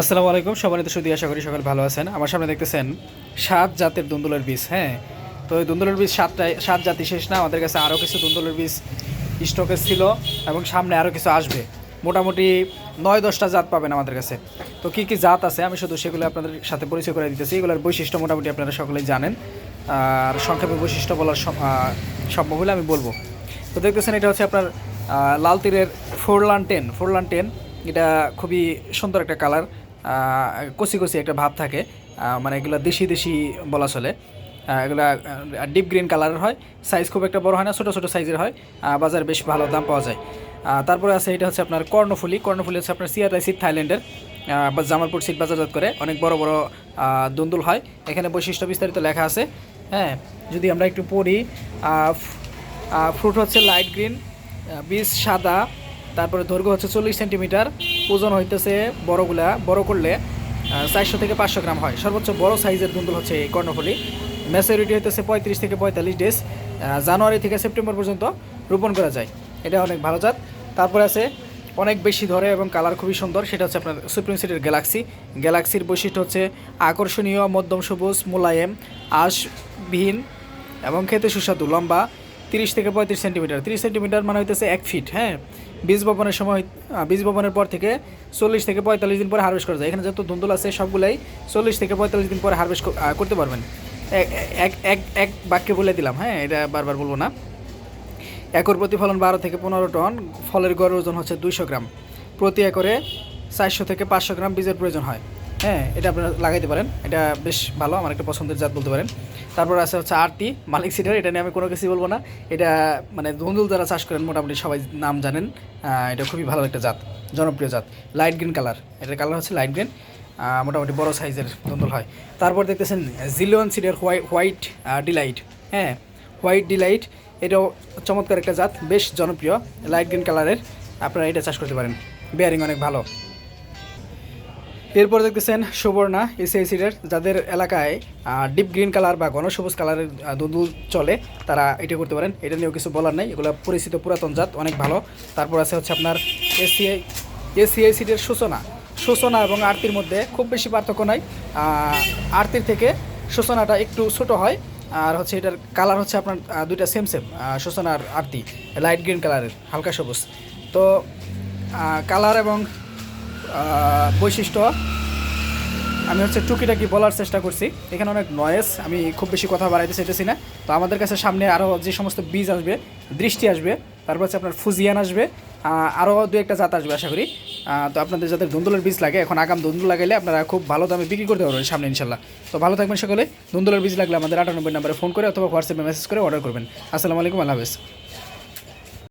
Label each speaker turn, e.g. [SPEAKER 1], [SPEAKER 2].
[SPEAKER 1] আসসালামু আলাইকুম সবাই তো শুধু আশা করি সকাল ভালো আছেন। আমার সামনে দেখতেছেন সাত জাতের দুন্দুলের বীজ হ্যাঁ? তো এই দুন্দুলের বীজ সাতটায়, সাত জাতি শেষ না, আমাদের কাছে আরও কিছু দুন্দুলের বীজ স্টকে ছিল এবং সামনে আরও কিছু আসবে। মোটামুটি নয়, দশটা জাত পাবেন আমাদের কাছে। তো কী কী জাত আছে? আমি শুধু সেগুলো আপনাদের সাথে পরিচয় করে দিতেছি। এগুলোর বৈশিষ্ট্য মোটামুটি আপনারা সকলেই জানেন। আর সংক্ষেপে বৈশিষ্ট্য বলার সম্ভব হলে আমি বলব। তো দেখতেছেন এটা হচ্ছে আপনার লাল তীরের ফোরলান টেন ফোরলান টেন এটা খুবই সুন্দর একটা কালার। কচি কচি একটা ভাব থাকে। মানে এগুলো দেশি দেশি বলা চলে। এগুলা ডিপ গ্রিন কালারের হয়। সাইজ খুব একটা বড় হয় না, ছোটো ছোটো সাইজের হয়। বাজারে বেশ ভালো দাম পাওয়া যায়। তারপরে আছে এটা হচ্ছে আপনার কর্ণফুলি। কর্ণফুলি হচ্ছে আপনার সিট থাইল্যান্ডের বা জামালপুর সিট বাজারজাত করে। অনেক বড় বড় দুন্দুল হয়। এখানে বৈশিষ্ট্য বিস্তারিত লেখা আছে। হ্যাঁ যদি আমরা একটু পড়ি ফ্রুট হচ্ছে লাইট গ্রিন বীজ সাদা, তারপরে দৈর্ঘ্য হচ্ছে চল্লিশ সেন্টিমিটার ওজন হইতেছে বড়গুলা, বড় করলে চারশো থেকে পাঁচশো গ্রাম হয়। সর্বোচ্চ বড় সাইজের দুন্দুল হচ্ছে এই কর্ণফুলি। ম্যাচুরিটি হইতেছে পঁয়ত্রিশ থেকে পঁয়তাল্লিশ ডেজ জানুয়ারি থেকে সেপ্টেম্বর পর্যন্ত রোপণ করা যায়। এটা অনেক ভালো জাত। তারপরে আছে অনেক বেশি ধরে এবং কালার খুবই সুন্দর। সেটা হচ্ছে আপনার সুপ্রিম সিটির গ্যালাক্সি গ্যালাক্সির বৈশিষ্ট্য হচ্ছে আকর্ষণীয়, মধ্যম সবুজ, মোলায়েম, আঁশবিহীন এবং খেতে সুস্বাদু, লম্বা। তিরিশ থেকে পঁয়ত্রিশ সেন্টিমিটার। তিরিশ সেন্টিমিটার মানে হইতেছে এক ফিট হ্যাঁ? বীজ বপনের সময় বীজ বপনের পর থেকে চল্লিশ থেকে পঁয়তাল্লিশ দিন পরে হারভেস্ট করা যায়। এখানে যত ধুন্দুল আছে, সবগুলাই চল্লিশ থেকে পঁয়তাল্লিশ দিন পরে হারভেস্ট করতে পারবেন। এক এক এক বাক্যে বলে দিলাম হ্যাঁ? এটা বারবার বলব না। একর প্রতিফলন বারো থেকে পনেরো টন, ফলের গড় ওজন হচ্ছে দুইশো গ্রাম। প্রতি একরে চারশো থেকে পাঁচশো গ্রাম বীজের প্রয়োজন হয়। হ্যাঁ এটা আপনারা লাগাইতে পারেন। এটা বেশ ভালো, আমার একটা পছন্দের জাত বলতে পারেন। তারপর আছে হচ্ছে আরতি মালিক সিডার। এটা নিয়ে আমি কোনো কিছুই বলব না। এটা মানে ধুন্দুল যারা চাষ করেন, মোটামুটি সবাই নাম জানেন। এটা খুবই ভালো একটা জাত, জনপ্রিয় জাত। লাইট গ্রিন কালার এটার কালার হচ্ছে লাইট গ্রিন মোটামুটি বড় সাইজের ধুন্দুল হয়। তারপর দেখতেছেন জিলিয়ন সিডের হোয়াইট হোয়াইট ডিলাইট হ্যাঁ হোয়াইট ডিলাইট এটাও চমৎকার একটা জাত, বেশ জনপ্রিয় লাইট গ্রিন কালারের আপনারা এটা চাষ করতে পারেন। বেয়ারিং অনেক ভালো। এরপর দেখতেছেন সুবর্ণা এসিআই সিডের যাদের এলাকায় ডিপ গ্রিন কালার বা ঘন সবুজ কালারের দুধ চলে, তারা এটা করতে পারেন। এটা নিয়েও কিছু বলার নাই, এগুলো পরিচিত পুরাতন জাত, অনেক ভালো। তারপর আছে হচ্ছে আপনার এসিআই এসিআই সিডের সূচনা। সূচনা এবং আরতির মধ্যে খুব বেশি পার্থক্য নাই। আরতির থেকে সূচনাটা একটু ছোট হয়, আর হচ্ছে এটার কালার হচ্ছে আপনার দুইটা সেম সেম সূচনা আর আরতি লাইট গ্রিন কালারের হালকা সবুজ। তো কালার এবং বৈশিষ্ট্য। আমি হচ্ছে টুকিটাকি বলার চেষ্টা করছি। এখানে অনেক নয়েস আমি খুব বেশি কথা বাড়াইতে চাইতেছি না। তো আমাদের কাছে সামনে আরও যে সমস্ত বীজ আসবে, দৃষ্টি আসবে, তারপর হচ্ছে আপনার ফুজিয়ান আসবে আরও দু একটা জাত আসবে আশা করি। তো আপনাদের যাদের ধুন্দুলের বীজ লাগে, এখন আগাম ধুন্দুল লাগাইলে আপনারা খুব ভালো দামে বিক্রি করতে পারবেন সামনে ইনশাল্লাহ তো ভালো থাকবেন সকলে। ধুন্দুলের বীজ লাগলে আমাদের আটানব্বই নম্বরে ফোন করে অথবা হোয়াটসঅ্যাপে মেসেজ করে অর্ডার করবেন। আসসালামু আলাইকুম, আল্লাহ হাফেজ।